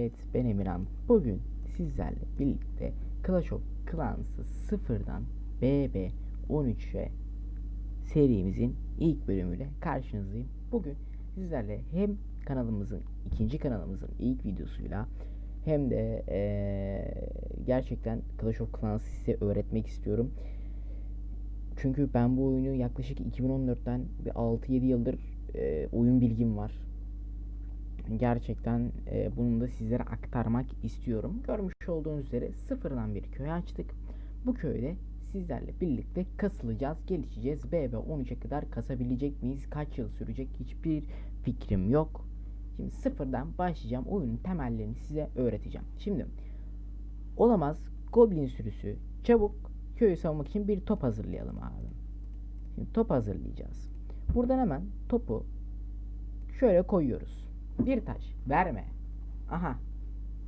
Evet ben Emirhan. Bugün sizlerle birlikte Clash of Clans'ı sıfırdan BB 13'e serimizin ilk bölümüyle karşınızdayım. Bugün sizlerle hem kanalımızın ikinci kanalımızın ilk videosuyla hem de eee, gerçekten Clash of Clans'ı size öğretmek istiyorum. Çünkü ben bu oyunu yaklaşık 2014'ten bir 6-7 yıldır eee, oyun bilgim var gerçekten e, bunu da sizlere aktarmak istiyorum. Görmüş olduğunuz üzere sıfırdan bir köy açtık. Bu köyde sizlerle birlikte kasılacağız, gelişeceğiz. BB 13'e kadar kasabilecek miyiz? Kaç yıl sürecek? Hiçbir fikrim yok. Şimdi sıfırdan başlayacağım. Oyunun temellerini size öğreteceğim. Şimdi olamaz goblin sürüsü çabuk köyü savunmak için bir top hazırlayalım abi. Şimdi top hazırlayacağız. Buradan hemen topu şöyle koyuyoruz. Bir taş verme. Aha.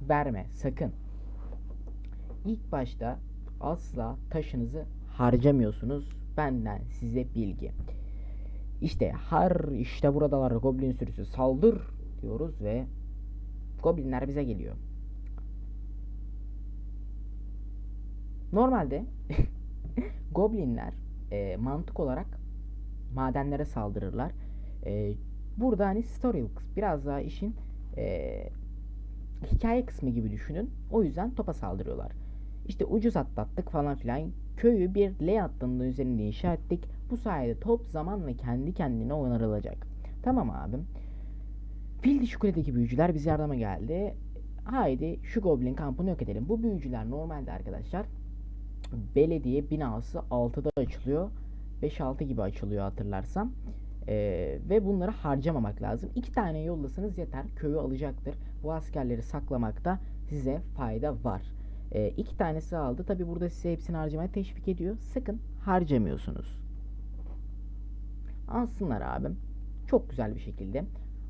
Verme sakın. İlk başta asla taşınızı harcamıyorsunuz. Benden size bilgi. İşte har işte buradalar goblin sürüsü saldır diyoruz ve goblinler bize geliyor. Normalde goblinler e, mantık olarak madenlere saldırırlar. E, burada hani story biraz daha işin e, hikaye kısmı gibi düşünün. O yüzden topa saldırıyorlar. İşte ucuz atlattık falan filan. Köyü bir L hattının üzerinde inşa ettik. Bu sayede top zamanla kendi kendine onarılacak. Tamam abim. Fil dişi büyücüler bize yardıma geldi. Haydi şu goblin kampını yok edelim. Bu büyücüler normalde arkadaşlar belediye binası 6'da açılıyor. 5-6 gibi açılıyor hatırlarsam. Ee, ve bunları harcamamak lazım. İki tane yollasanız yeter. Köyü alacaktır. Bu askerleri saklamakta size fayda var. Ee, iki tanesi aldı. Tabi burada size hepsini harcamaya teşvik ediyor. Sakın harcamıyorsunuz. Alsınlar abim. Çok güzel bir şekilde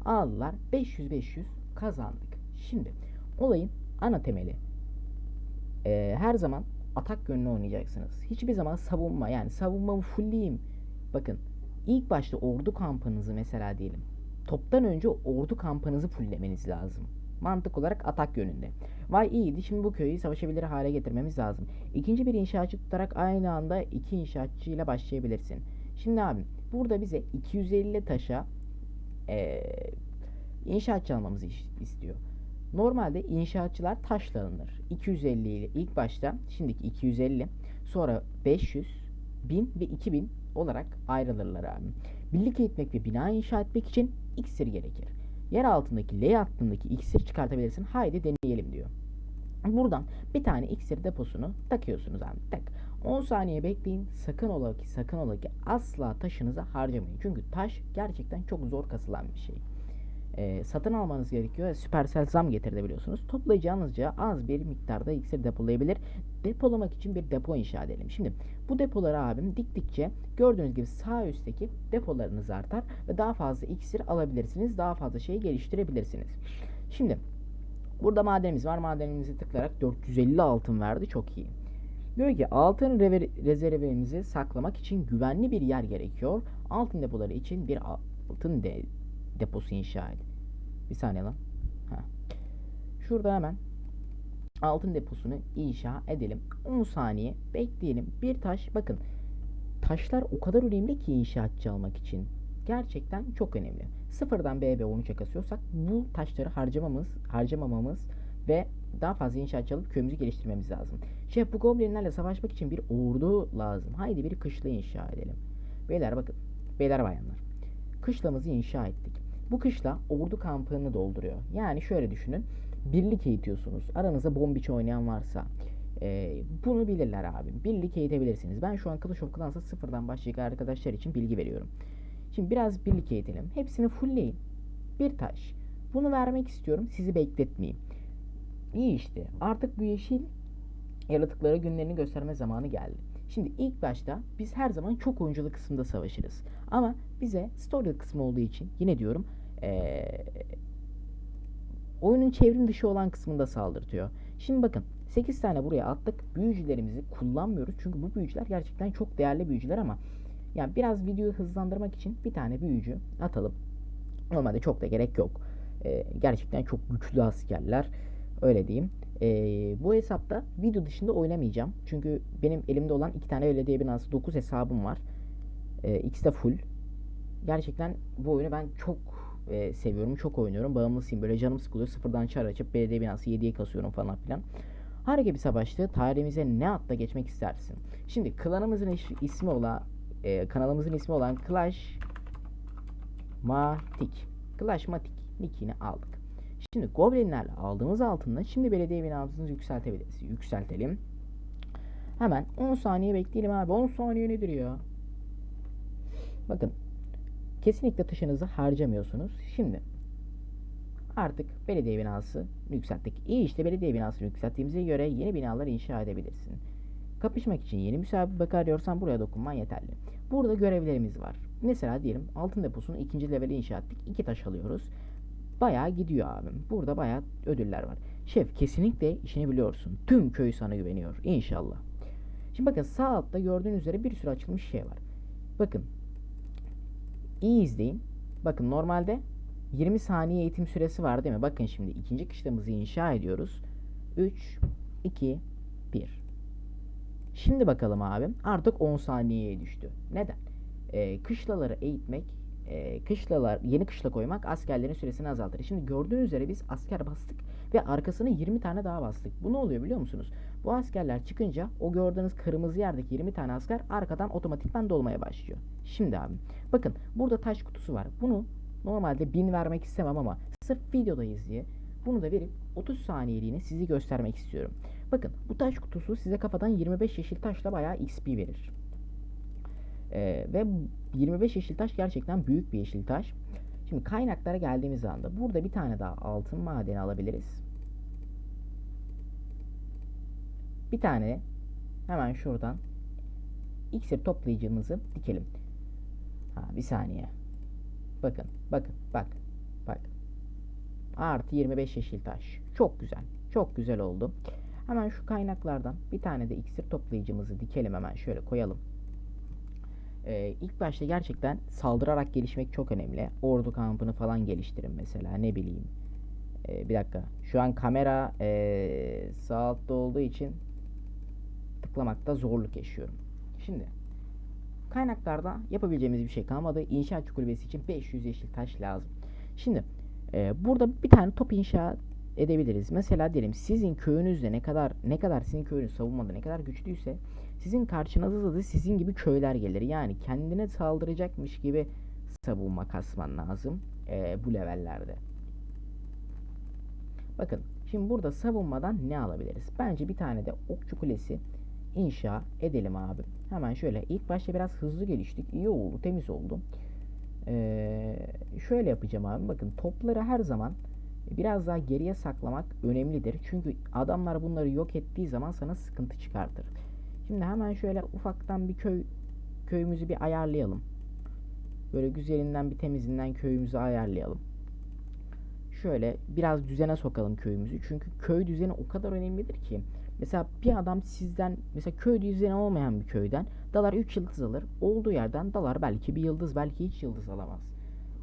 aldılar. 500-500 kazandık. Şimdi olayın ana temeli. Ee, her zaman atak yönlü oynayacaksınız. Hiçbir zaman savunma yani savunmamı fullleyeyim. Bakın ilk başta ordu kampınızı mesela diyelim. Toptan önce ordu kampınızı fulllemeniz lazım. Mantık olarak atak yönünde. Vay iyiydi şimdi bu köyü savaşabilir hale getirmemiz lazım. İkinci bir inşaatçı tutarak aynı anda iki inşaatçı ile başlayabilirsin. Şimdi abi burada bize 250 taşa ee, inşaatçı almamızı istiyor. Normalde inşaatçılar taşla alınır. 250 ile ilk başta şimdiki 250 sonra 500 1000 ve 2000 olarak ayrılırlar abi. Birlik eğitmek ve bina inşa etmek için iksir gerekir. Yer altındaki L hattındaki iksir çıkartabilirsin. Haydi deneyelim diyor. Buradan bir tane iksir deposunu takıyorsunuz abi. Tak. 10 saniye bekleyin. Sakın ola ki sakın ola ki asla taşınızı harcamayın. Çünkü taş gerçekten çok zor kasılan bir şey. Ee, satın almanız gerekiyor. Süpersel zam getirdi biliyorsunuz. Toplayacağınızca az bir miktarda iksir depolayabilir. Depolamak için bir depo inşa edelim. Şimdi bu depoları abim diktikçe gördüğünüz gibi sağ üstteki depolarınız artar ve daha fazla iksir alabilirsiniz. Daha fazla şey geliştirebilirsiniz. Şimdi burada madenimiz var. Madenimizi tıklayarak 450 altın verdi. Çok iyi. Diyor ki altın rezervimizi saklamak için güvenli bir yer gerekiyor. Altın depoları için bir altın de deposu inşa et. Bir saniye lan. Ha. Şurada hemen altın deposunu inşa edelim. 10 saniye bekleyelim. Bir taş bakın. Taşlar o kadar önemli ki inşaatçı almak için. Gerçekten çok önemli. Sıfırdan BB 13'e kasıyorsak bu taşları harcamamız, harcamamamız ve daha fazla inşaatçı alıp köyümüzü geliştirmemiz lazım. Şef bu goblinlerle savaşmak için bir ordu lazım. Haydi bir kışla inşa edelim. Beyler bakın. Beyler bayanlar. Kışlamızı inşa ettik. Bu kışla ordu kampını dolduruyor. Yani şöyle düşünün. Birlik eğitiyorsunuz. Aranızda bombiç oynayan varsa e, bunu bilirler abi. Birlik eğitebilirsiniz. Ben şu an Clash of Clans'a sıfırdan başlayacak arkadaşlar için bilgi veriyorum. Şimdi biraz birlik eğitelim. Hepsini fullleyin. Bir taş. Bunu vermek istiyorum. Sizi bekletmeyeyim. İyi işte. Artık bu yeşil yaratıklara günlerini gösterme zamanı geldi. Şimdi ilk başta biz her zaman çok oyunculu kısımda savaşırız. Ama bize story kısmı olduğu için yine diyorum ee, oyunun çevrim dışı olan kısmında saldırtıyor. Şimdi bakın 8 tane buraya attık. Büyücülerimizi kullanmıyoruz. Çünkü bu büyücüler gerçekten çok değerli büyücüler ama yani biraz videoyu hızlandırmak için bir tane büyücü atalım. Normalde çok da gerek yok. Ee, gerçekten çok güçlü askerler. Öyle diyeyim. Ee, bu hesapta video dışında oynamayacağım. Çünkü benim elimde olan iki tane belediye binası 9 hesabım var. Ee, ikisi de full. Gerçekten bu oyunu ben çok e, seviyorum. Çok oynuyorum. Bağımlısıyım. Böyle canım sıkılıyor. Sıfırdan çar açıp belediye binası 7'ye kasıyorum falan filan. Harika bir savaştı. Tarihimize ne atla geçmek istersin? Şimdi klanımızın ismi olan e, kanalımızın ismi olan Clash Matik. Clash Matik nickini aldık. Şimdi Goblinlerle aldığımız altında şimdi belediye binamızı yükseltebiliriz. Yükseltelim. Hemen 10 saniye bekleyelim abi. 10 saniye nedir ya? Bakın. Kesinlikle taşınızı harcamıyorsunuz. Şimdi artık belediye binası yükselttik. İyi işte belediye binasını yükselttiğimize göre yeni binalar inşa edebilirsin. Kapışmak için yeni müsabaka arıyorsan buraya dokunman yeterli. Burada görevlerimiz var. Mesela diyelim altın deposunun ikinci leveli inşa ettik. İki taş alıyoruz. Bayağı gidiyor abim. Burada bayağı ödüller var. Şef kesinlikle işini biliyorsun. Tüm köy sana güveniyor. İnşallah. Şimdi bakın sağ altta gördüğünüz üzere bir sürü açılmış şey var. Bakın. İyi izleyin. Bakın normalde 20 saniye eğitim süresi var değil mi? Bakın şimdi ikinci kışlamızı inşa ediyoruz. 3, 2, 1. Şimdi bakalım abim. Artık 10 saniyeye düştü. Neden? Ee, kışlaları eğitmek, e, kışlalar, yeni kışla koymak askerlerin süresini azaltır. Şimdi gördüğünüz üzere biz asker bastık ve arkasına 20 tane daha bastık. Bu ne oluyor biliyor musunuz? Bu askerler çıkınca o gördüğünüz kırmızı yerdeki 20 tane asker arkadan otomatikman dolmaya başlıyor. Şimdi abi bakın burada taş kutusu var. Bunu normalde 1000 vermek istemem ama sırf videodayız diye bunu da verip 30 saniyeliğine sizi göstermek istiyorum. Bakın bu taş kutusu size kafadan 25 yeşil taşla bayağı XP verir. Ee, ve 25 yeşil taş gerçekten büyük bir yeşil taş. Şimdi kaynaklara geldiğimiz anda burada bir tane daha altın madeni alabiliriz. Bir tane hemen şuradan iksir toplayıcımızı dikelim. Ha, bir saniye. Bakın, bakın, bak, bak. Artı 25 yeşil taş. Çok güzel. Çok güzel oldu. Hemen şu kaynaklardan bir tane de iksir toplayıcımızı dikelim hemen şöyle koyalım. Ee, ilk başta gerçekten saldırarak gelişmek çok önemli. Ordu kampını falan geliştirin mesela ne bileyim. Ee, bir dakika. Şu an kamera ee, sağ altta olduğu için tıklamakta zorluk yaşıyorum. Şimdi kaynaklarda yapabileceğimiz bir şey kalmadı. İnşaat kulübesi için 500 yeşil taş lazım. Şimdi ee, burada bir tane top inşa edebiliriz. Mesela diyelim sizin köyünüzde ne kadar ne kadar sizin köyünüz savunmada ne kadar güçlüyse sizin karşınıza da sizin gibi köyler gelir. Yani kendine saldıracakmış gibi savunma kasman lazım ee, bu levellerde. Bakın şimdi burada savunmadan ne alabiliriz? Bence bir tane de okçu kulesi inşa edelim abi. Hemen şöyle ilk başta biraz hızlı geliştik. İyi oldu, temiz oldu. Ee, şöyle yapacağım abi. Bakın topları her zaman biraz daha geriye saklamak önemlidir. Çünkü adamlar bunları yok ettiği zaman sana sıkıntı çıkartır. Şimdi hemen şöyle ufaktan bir köy köyümüzü bir ayarlayalım. Böyle güzelinden bir temizinden köyümüzü ayarlayalım. Şöyle biraz düzene sokalım köyümüzü. Çünkü köy düzeni o kadar önemlidir ki. Mesela bir adam sizden mesela köy düzeni olmayan bir köyden dalar 3 yıldız alır. Olduğu yerden dalar belki bir yıldız belki hiç yıldız alamaz.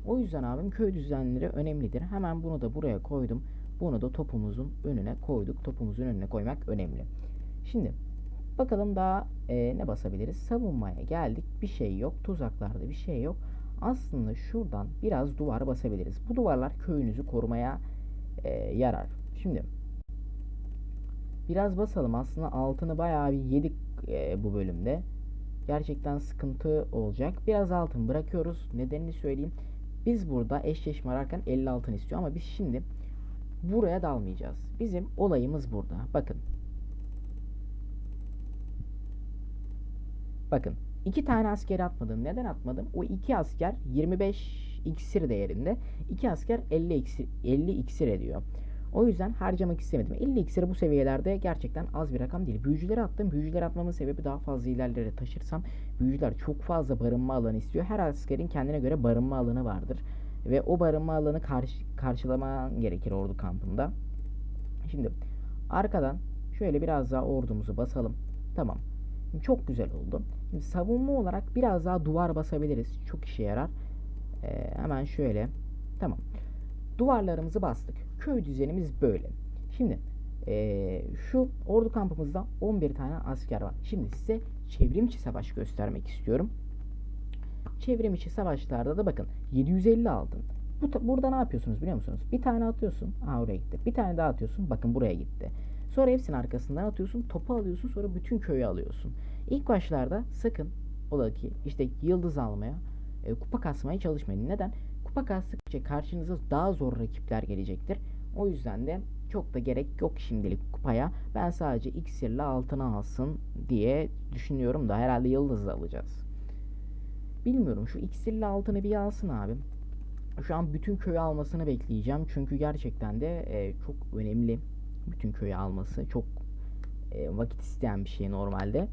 O yüzden abim köy düzenleri önemlidir. Hemen bunu da buraya koydum. Bunu da topumuzun önüne koyduk. Topumuzun önüne koymak önemli. Şimdi bakalım daha e, ne basabiliriz? Savunmaya geldik. Bir şey yok. Tuzaklarda bir şey yok. Aslında şuradan biraz duvar basabiliriz. Bu duvarlar köyünüzü korumaya e, yarar. Şimdi biraz basalım. Aslında altını bayağı bir yedik e, bu bölümde. Gerçekten sıkıntı olacak. Biraz altın bırakıyoruz. Nedenini söyleyeyim. Biz burada eşleşme ararken 50 altın istiyor ama biz şimdi buraya dalmayacağız. Bizim olayımız burada. Bakın. Bakın. iki tane asker atmadım. Neden atmadım? O iki asker 25 iksir değerinde. iki asker 50 iksir, 50 iksir ediyor. O yüzden harcamak istemedim. 50 iksir bu seviyelerde gerçekten az bir rakam değil. Büyücüleri attım. Büyücüleri atmamın sebebi daha fazla ilerlere taşırsam büyücüler çok fazla barınma alanı istiyor. Her askerin kendine göre barınma alanı vardır. Ve o barınma alanı karşı, karşılaman gerekir ordu kampında. Şimdi arkadan şöyle biraz daha ordumuzu basalım. Tamam. Çok güzel oldu. Savunma olarak biraz daha duvar basabiliriz. Çok işe yarar. Ee, hemen şöyle. Tamam. Duvarlarımızı bastık. Köy düzenimiz böyle. Şimdi eee, şu ordu kampımızda 11 tane asker var. Şimdi size çevrim içi savaş göstermek istiyorum. Çevrim içi savaşlarda da bakın 750 altın. Bu, burada ne yapıyorsunuz biliyor musunuz? Bir tane atıyorsun. Aa oraya gitti. Bir tane daha atıyorsun. Bakın buraya gitti. Sonra hepsinin arkasından atıyorsun. Topu alıyorsun. Sonra bütün köyü alıyorsun. İlk başlarda sakın ola ki işte yıldız almaya, e, kupa kasmaya çalışmayın. Neden? Kupa kastıkça karşınıza daha zor rakipler gelecektir. O yüzden de çok da gerek yok şimdilik kupaya. Ben sadece iksirle altına alsın diye düşünüyorum da herhalde yıldız alacağız. Bilmiyorum şu iksirli altını bir alsın abi. Şu an bütün köyü almasını bekleyeceğim. Çünkü gerçekten de e, çok önemli bütün köyü alması. Çok e, vakit isteyen bir şey normalde.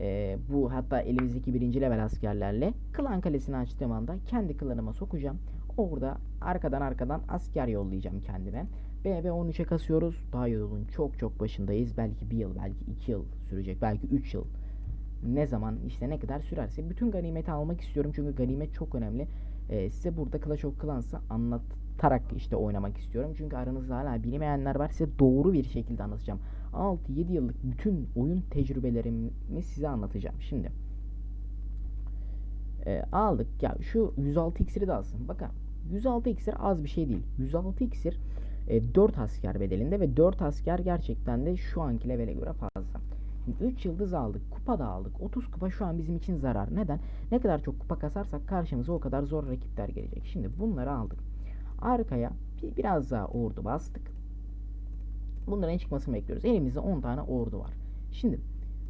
E, bu hatta elimizdeki birinci level askerlerle klan kalesini açtığım anda kendi klanıma sokacağım. Orada arkadan arkadan asker yollayacağım kendime. BB 13'e kasıyoruz. Daha yolun çok çok başındayız. Belki bir yıl, belki iki yıl sürecek. Belki üç yıl. Ne zaman işte ne kadar sürerse bütün ganimeti almak istiyorum. Çünkü ganimet çok önemli. Ee, size burada Clash of Clans'ı anlatarak işte oynamak istiyorum. Çünkü aranızda hala bilmeyenler var. Size doğru bir şekilde anlatacağım. 6-7 yıllık bütün oyun tecrübelerimi size anlatacağım. Şimdi e, aldık. Ya şu 106 iksiri de alsın. Bakın 106 iksir az bir şey değil. 106 iksir e, 4 asker bedelinde ve 4 asker gerçekten de şu anki levele göre fazla. Şimdi 3 yıldız aldık. Kupa da aldık. 30 kupa şu an bizim için zarar. Neden? Ne kadar çok kupa kasarsak karşımıza o kadar zor rakipler gelecek. Şimdi bunları aldık. Arkaya bir, biraz daha ordu bastık. Bunların çıkmasını bekliyoruz. Elimizde 10 tane ordu var. Şimdi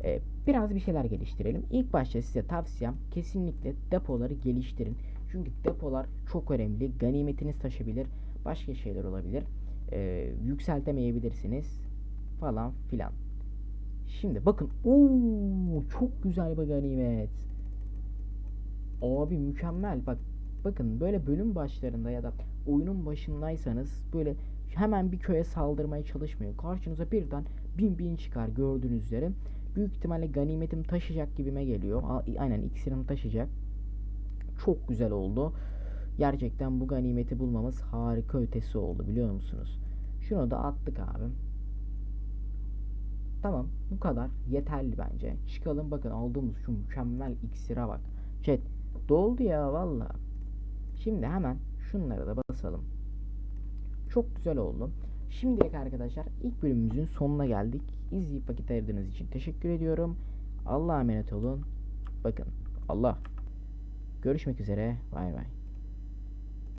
e, biraz bir şeyler geliştirelim. İlk başta size tavsiyem kesinlikle depoları geliştirin. Çünkü depolar çok önemli. Ganimetiniz taşabilir. Başka şeyler olabilir. E, yükseltemeyebilirsiniz. Falan filan. Şimdi bakın. Oo, çok güzel bir ganimet. Abi mükemmel. Bak bakın böyle bölüm başlarında ya da oyunun başındaysanız böyle hemen bir köye saldırmaya çalışmayın. Karşınıza birden bin bin çıkar gördüğünüz üzere. Büyük ihtimalle ganimetim taşıyacak gibime geliyor. Aynen iksirim taşıyacak. Çok güzel oldu. Gerçekten bu ganimeti bulmamız harika ötesi oldu biliyor musunuz? Şunu da attık abi. Tamam bu kadar yeterli bence. Çıkalım bakın aldığımız şu mükemmel iksire bak. Chat doldu ya valla. Şimdi hemen şunları da basalım. Çok güzel oldu. Şimdilik arkadaşlar ilk bölümümüzün sonuna geldik. İzleyip vakit ayırdığınız için teşekkür ediyorum. Allah'a emanet olun. Bakın Allah. Görüşmek üzere. Bay bay.